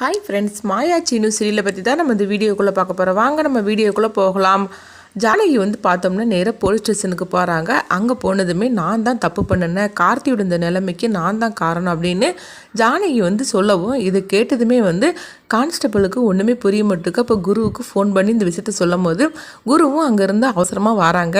Hi friends மாயா சீனு சீரியலை பற்றி தான் நம்ம இந்த வீடியோக்குள்ளே பார்க்க போகிறோம் வாங்க நம்ம வீடியோக்குள்ளே போகலாம். ஜானகி வந்து பார்த்தோம்னா நேராக போலீஸ் ஸ்டேஷனுக்கு போகிறாங்க அங்கே போனதுமே நான் தான் தப்பு பண்ணினேன். கார்த்தியோட இந்த நிலைமைக்கு நான் தான் காரணம் அப்படின்னு ஜானகி வந்து சொல்லவும் இதை கேட்டதுமே வந்து கான்ஸ்டபிளுக்கு ஒன்றுமே புரிய மாட்டுக்கு அப்போ குருவுக்கு ஃபோன் பண்ணி இந்த விஷயத்த சொல்லும் போது குருவும் அங்கேருந்து அவசரமாக வராங்க.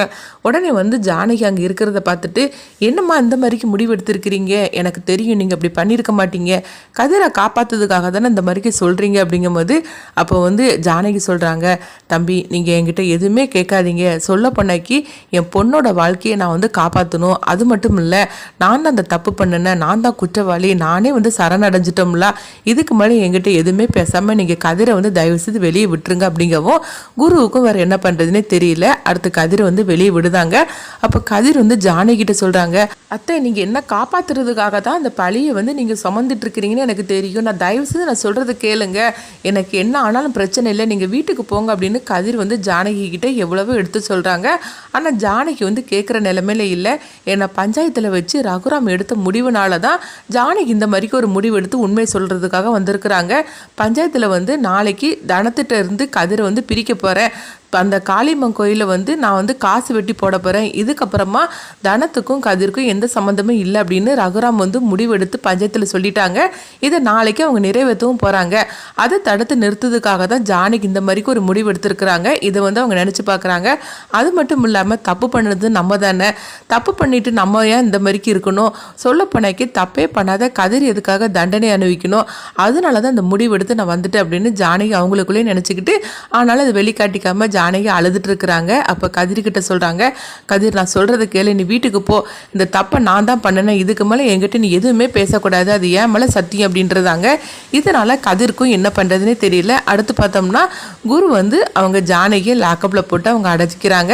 உடனே வந்து ஜானகி அங்கே இருக்கிறத பார்த்துட்டு என்னம்மா இந்த மாதிரிக்கு முடிவு எடுத்திருக்கிறீங்க எனக்கு தெரியும் நீங்கள் அப்படி பண்ணியிருக்க மாட்டீங்க. கதிரை காப்பாற்றுறதுக்காக தானே இந்த மாதிரிக்கு சொல்கிறீங்க அப்படிங்கும்போது அப்போ வந்து ஜானகி சொல்கிறாங்க தம்பி நீங்கள் என்கிட்ட எதுவுமே கேட்காதீங்க. சொல்ல பண்ணாக்கி என் பொண்ணோட வாழ்க்கையை நான் வந்து காப்பாற்றணும் அது மட்டும் இல்லை நான் தான் அந்த தப்பு பண்ணினேன். நான் தான் குற்றவாளி. நானே வந்து சரணடைஞ்சிட்டோம்ல. இதுக்கு மேலே என்கிட்ட எதுவுமே பேசாமல் நீங்கள் கதிரை வந்து தயவு செய்து வெளியே விட்டுருங்க அப்படிங்கவும் குருவுக்கும் வேறு என்ன பண்ணுறதுனே தெரியல. அடுத்து கதிரை வந்து வெளியே விடுதாங்க. அப்போ கதிர் வந்து ஜானகிட்ட சொல்கிறாங்க அத்தை நீங்கள் என்ன காப்பாற்றுறதுக்காக தான் அந்த பழியை வந்து நீங்கள் சுமந்துட்டு இருக்கிறீங்கன்னு எனக்கு தெரியும். நான் தயவு செய்து நான் சொல்கிறது கேளுங்க. எனக்கு என்ன ஆனாலும் பிரச்சனை இல்லை. நீங்கள் வீட்டுக்கு போங்க அப்படின்னு கதிர் வந்து ஜானகி கிட்டே எவ்வளவோ எடுத்து சொல்கிறாங்க ஆனால் ஜானகி வந்து கேட்குற நிலைமையில இல்லை. என்னை பஞ்சாயத்தில் வச்சு ரகுராம் எடுத்த முடிவுனால தான் ஜானகி இந்த மாதிரிக்கு ஒரு முடிவு எடுத்து உண்மையை சொல்கிறதுக்காக வந்திருக்கிறாங்க. பஞ்சாயத்தில் வந்து நாளைக்கு தனத்திட்ட இருந்து கதிரை வந்து பிரிக்க போகிறேன் அந்த காளியம்மன் கோயிலில் வந்து நான் வந்து காசு வெட்டி போட போகிறேன் இதுக்கப்புறமா தனத்துக்கும் கதிர்க்கும் எந்த சம்மந்தமும் இல்லை அப்படின்னு ரகுராம் வந்து முடிவெடுத்து பஞ்சாயத்தில் சொல்லிட்டாங்க. இதை நாளைக்கு அவங்க நிறைவேற்றவும் போகிறாங்க அதை தடுத்து நிறுத்துறதுக்காக தான் ஜானிக்கு இந்த மாதிரிக்கு ஒரு முடிவு எடுத்திருக்கிறாங்க. இதை வந்து அவங்க நினச்சி பார்க்குறாங்க அது மட்டும் இல்லாமல் தப்பு பண்ணுறது நம்ம தானே. தப்பு பண்ணிட்டு நம்ம ஏன் இந்த மாதிரிக்கு இருக்கணும்? சொல்ல போனாக்கி தப்பே பண்ணாத கதிர் எதுக்காக தண்டனை அனுபவிக்கணும்? அதனால தான் இந்த முடிவெடுத்து நான் வந்துட்டேன் அப்படின்னு ஜானகி அவங்களுக்குள்ளேயே நினச்சிக்கிட்டு ஆனாலும் அதை வெளிக்காட்டிக்காமல் ஜானகி அழுதுட்டு இருக்கிறாங்க அப்போ கதிர்கிட்ட சொல்கிறாங்க கதிர் நான் சொல்கிறத கேளு. நீ வீட்டுக்கு போ. இந்த தப்பை நான் தான் பண்ணினேன் இதுக்கு மேலே என்கிட்ட நீ எதுவுமே பேசக்கூடாது. அது ஏன் மேலே சத்தியம்? அப்படின்றதாங்க. இதனால் கதிர்க்கும் என்ன பண்ணுறதுனே தெரியல. அடுத்து பார்த்தோம்னா குரு வந்து அவங்க ஜானகியை லாக்கப்பில் போட்டு அவங்க அடைச்சிக்கிறாங்க.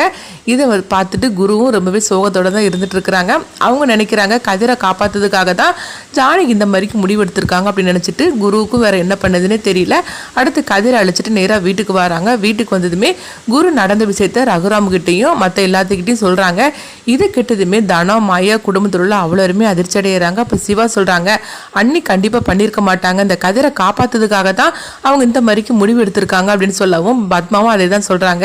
இதை பார்த்துட்டு குருவும் ரொம்பவே சோகத்தோடு தான் இருந்துட்டு இருக்கிறாங்க அவங்க நினைக்கிறாங்க கதிரை காப்பாற்றுறதுக்காக தான் ஜானகி இந்த மாதிரிக்கு முடிவெடுத்திருக்காங்க. அப்படின்னு நினச்சிட்டு குருவுக்கும் வேறு என்ன பண்ணதுன்னே தெரியல. அடுத்து கதிரை அழைச்சிட்டு நேராக வீட்டுக்கு வராங்க. வீட்டுக்கு வந்ததுமே குரு நடந்த விஷயத்த ரகுராம்கிட்டையும் மற்ற எல்லாத்துக்கிட்டையும் சொல்கிறாங்க இது கெட்டதுமே தனம் மாயா குடும்பத்தில் உள்ள அவ்வளோருமே அதிர்ச்சி அடைகிறாங்க அப்போ சிவா சொல்கிறாங்க அண்ணி கண்டிப்பாக பண்ணியிருக்க மாட்டாங்க. இந்த கதிரை காப்பாற்றுறதுக்காக தான் அவங்க இந்த மாதிரிக்கு முடிவு எடுத்திருக்காங்க அப்படின்னு சொல்லவும் பத்மாவும் அதே தான் சொல்கிறாங்க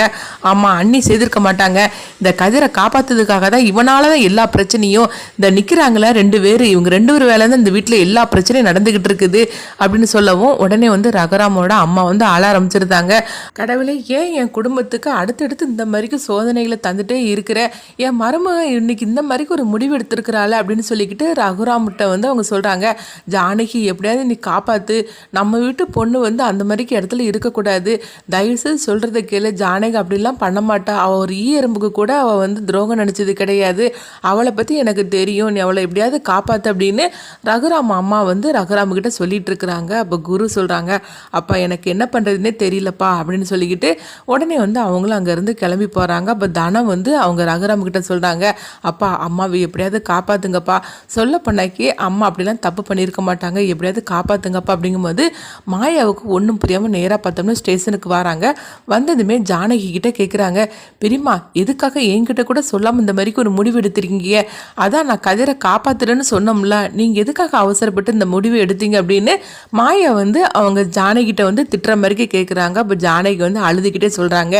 ஆமாம் அண்ணி செய்திருக்க மாட்டாங்க. இந்த கதிரை காப்பாற்றுறதுக்காக தான் இவனால தான் எல்லா பிரச்சனையும் இந்த நிற்கிறாங்களே ரெண்டு பேர். இவங்க ரெண்டு பேர் வேலை தான் இந்த வீட்டில் எல்லா பிரச்சனையும் நடந்துக்கிட்டு இருக்குது அப்படின்னு சொல்லவும் உடனே வந்து ரகுராமோட அம்மா வந்து ஆள ஆரம்பிச்சிருந்தாங்க. கடவுளே ஏன் என் குடும்பத்துக்கு அடுத்தடுத்து இந்த மாதிரிக்கு சோதனைகளை தந்துட்டே இருக்கிற? என் மரும மருமகன் இன்னைக்கு இந்த மாதிரிக்கு ஒரு முடிவு எடுத்திருக்கிறாள் அப்படின்னு சொல்லிக்கிட்டு ரகுராம்கிட்ட வந்து அவங்க சொல்கிறாங்க ஜானகி எப்படியாவது நீ காப்பாற்று நம்ம வீட்டு பொண்ணு வந்து அந்த மாதிரிக்கு இடத்துல இருக்கக்கூடாது. தயவுசெய்து சொல்கிறத கேளு. ஜானகி அப்படிலாம் பண்ண மாட்டா. அவள் ஒரு ஈ எறும்புக்கு கூட அவள் வந்து துரோகம் நினச்சது கிடையாது. அவளை பற்றி எனக்கு தெரியும். நீ அவளை எப்படியாவது காப்பாற்று அப்படின்னு ரகுராம் அம்மா வந்து ரகுராமுக்கிட்ட சொல்லிட்டு இருக்கிறாங்க. அப்போ குரு சொல்கிறாங்க அப்பா எனக்கு என்ன பண்ணுறதுனே தெரியலப்பா அப்படின்னு சொல்லிக்கிட்டு உடனே வந்து அவங்களும் அங்கேருந்து கிளம்பி போகிறாங்க அப்போ தனம் வந்து அவங்க ரகுராம்கிட்ட சொல்கிறாங்க சொல்கிறாங்க அப்பா அம்மாவை எப்படியாவது காப்பாற்றுங்கப்பா சொல்ல பண்ணாக்கி அம்மா அப்படிலாம் தப்பு பண்ணியிருக்க மாட்டாங்க. எப்படியாவது காப்பாற்றுங்கப்பா அப்படிங்கும்போது மாயாவுக்கு ஒன்றும் புரியாமல் நேராக பார்த்தோம்னா ஸ்டேஷனுக்கு வராங்க. வந்ததுமே ஜானகி கிட்ட கேட்குறாங்க பெரியம்மா எதுக்காக என்கிட்ட கூட சொல்லாமல் இந்த மாதிரிக்கு ஒரு முடிவு எடுத்திருக்கீங்க? அதான் நான் கதிரை காப்பாத்துறேன்னு சொன்னோம்ல. நீங்கள் எதுக்காக அவசரப்பட்டு இந்த முடிவு எடுத்தீங்க அப்படின்னு மாயா வந்து அவங்க ஜானகிட்ட வந்து திட்டுற மாதிரிக்கு கேட்குறாங்க அப்போ ஜானகி வந்து அழுதுகிட்டே சொல்கிறாங்க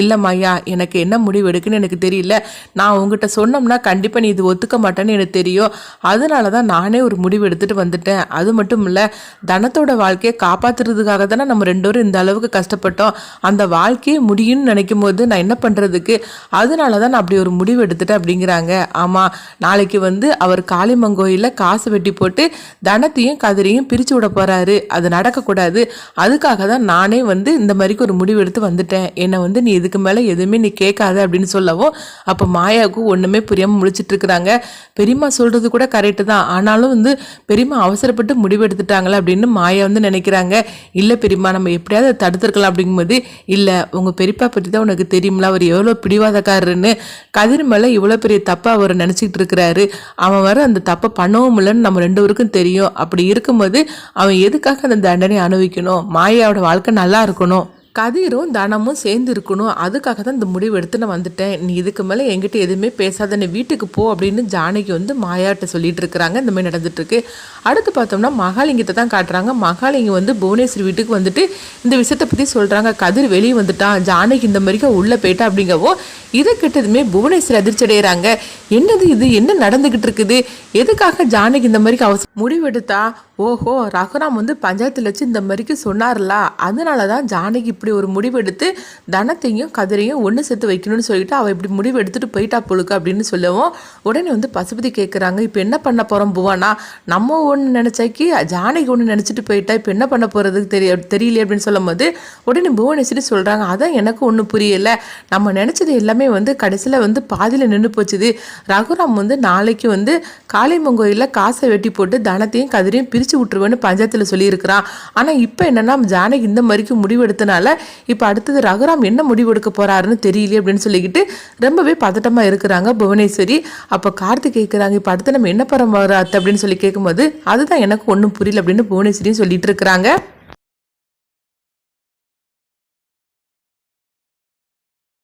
இல்லை மாயா எனக்கு என்ன முடிவு எடுக்குன்னு எனக்கு தெரியல. நான் உங்ககிட்ட சொன்னோம்னா கண்டிப்பாக நீ இது ஒத்துக்க மாட்டேன்னு எனக்கு தெரியும். அதனால தான் நானே ஒரு முடிவு எடுத்துகிட்டு வந்துட்டேன். அது மட்டும் இல்லை தனத்தோட வாழ்க்கையை காப்பாற்றுறதுக்காக தானே நம்ம ரெண்டு பேரும் இந்த அளவுக்கு கஷ்டப்பட்டோம். அந்த வாழ்க்கையே முடியும்னு நினைக்கும் போது நான் என்ன பண்ணுறதுக்கு அதனால தான் நான் அப்படி ஒரு முடிவு எடுத்துட்டேன் அப்படிங்கிறாங்க. ஆமாம் நாளைக்கு வந்து அவர் காளிமங்கோயிலில் காசு வெட்டி போட்டு தனத்தையும் கதிரையும் பிரித்து விட போகிறாரு அது நடக்கக்கூடாது. அதுக்காக தான் நானே வந்து இந்த மாதிரிக்கு ஒரு முடிவு எடுத்து வந்துட்டேன். என்னை வந்து நீ இதுக்கு மேலே எதுவுமே நீ கேட்காத அப்படின்னு சொல்லவும் அப்போ மாயாவுக்கு ஒன்றுமே புரியாமல் முழிச்சிட்டு இருக்கிறாங்க பெரியம்மா சொல்கிறது கூட கரெக்டு தான். ஆனாலும் வந்து பெரியம்மா அவசரப்பட்டு முடிவு எடுத்துட்டாங்களே அப்படின்னு மாயா வந்து நினைக்கிறாங்க. இல்லை பெரியம்மா நம்ம எப்படியாவது தடுத்துருக்கலாம் அப்படிங்கும்போது இல்லை உங்கள் பெரியப்பா பற்றி தான் உனக்கு தெரியுமில அவர் எவ்வளோ பிடிவாதக்காரருன்னு. கதிர் மேலே இவ்வளோ பெரிய தப்பை அவர் நினச்சிக்கிட்டு இருக்கிறாரு அவன் வர அந்த தப்பை பண்ணவும் இல்லைன்னு நம்ம ரெண்டு பேருக்கும் தெரியும். அப்படி இருக்கும்போது அவன் எதுக்காக அந்த தண்டனை அனுபவிக்கணும்? மாயாவோட வாழ்க்கை நல்லா இருக்கணும். கதிரும் தனமும் சேர்ந்து இருக்கணும் அதுக்காக தான் இந்த முடிவு எடுத்து நான் வந்துட்டேன். நீ இதுக்கு மேலே என்கிட்ட எதுவுமே பேசாத நீ வீட்டுக்கு போ அப்படின்னு ஜானகி வந்து மாயாட்ட சொல்லிட்டு இருக்கிறாங்க. இந்த மாதிரி நடந்துட்டுருக்கு. அடுத்து பார்த்தோம்னா மகாலிங்கத்தை தான் காட்டுறாங்க. மகாலிங்கம் வந்து புவனேஸ்வரி வீட்டுக்கு வந்துட்டு இந்த விஷயத்தை பற்றி சொல்கிறாங்க கதிர் வெளியே வந்துட்டான். ஜானகி இந்த மாதிரிக்கா உள்ளே போயிட்டா அப்படிங்கவோ இதை கிட்டதுமே புவனேஸ்வரி அதிர்ச்சி அடைகிறாங்க என்னது இது? என்ன நடந்துக்கிட்டு இருக்குது? எதுக்காக ஜானகி இந்த மாதிரி அவச முடிவெடுத்தா ஓஹோ ரகுராம் வந்து பஞ்சாயத்தில் வச்சு இந்த மாதிரிக்கு சொன்னார்ல? அதனால தான் ஜானகி இப்படி ஒரு முடிவெடுத்து தனத்தையும் கதிரையும் ஒன்று சேர்த்து வைக்கணும்னு சொல்லிட்டு அவள் இப்படி முடிவு எடுத்துட்டு போயிட்டா பொழுக்கு அப்படின்னு சொல்லவும் உடனே வந்து பசுபதி கேட்குறாங்க இப்போ என்ன பண்ண போகிறோம் புவானா? நம்ம ஒன்று நினச்சாக்கி ஜானகி ஒன்று நினச்சிட்டு போயிட்டா இப்போ என்ன பண்ண போகிறதுக்கு தெரிய தெரியல அப்படின்னு சொல்லும் போது உடனே புவனேஸ்வரி சொல்கிறாங்க அதான் எனக்கு ஒன்றும் புரியலை. நம்ம நினச்சது எல்லாமே வந்து கடைசியில் வந்து பாதியில் நின்று போச்சுது. ரகுராம் வந்து நாளைக்கு வந்து காளியம்மன் கோயிலில் காசை வெட்டி போட்டு தனத்தையும் கதிரையும் பிரித்து விட்டுருவேன்னு பஞ்சாயத்தில் சொல்லியிருக்கிறான் ஆனால் இப்போ என்னென்னா ஜானகி இந்த மாதிரிக்கு முடிவெடுத்தனால இப்போ அடுத்தது ரகுராம் என்ன முடிவெடுக்க போகிறாருன்னு தெரியலையே அப்படின்னு சொல்லிக்கிட்டு ரொம்பவே பதட்டமாக இருக்கிறாங்க புவனேஸ்வரி. அப்போ கார்த்திக் கேட்குறாங்க இப்போ அடுத்து நம்ம என்ன பண்ண வர அத்தை அப்படின்னு சொல்லி கேட்கும்போது அதுதான் எனக்கு ஒன்றும் புரியல அப்படின்னு புவனேஸ்வரியும் சொல்லிட்டு இருக்கிறாங்க.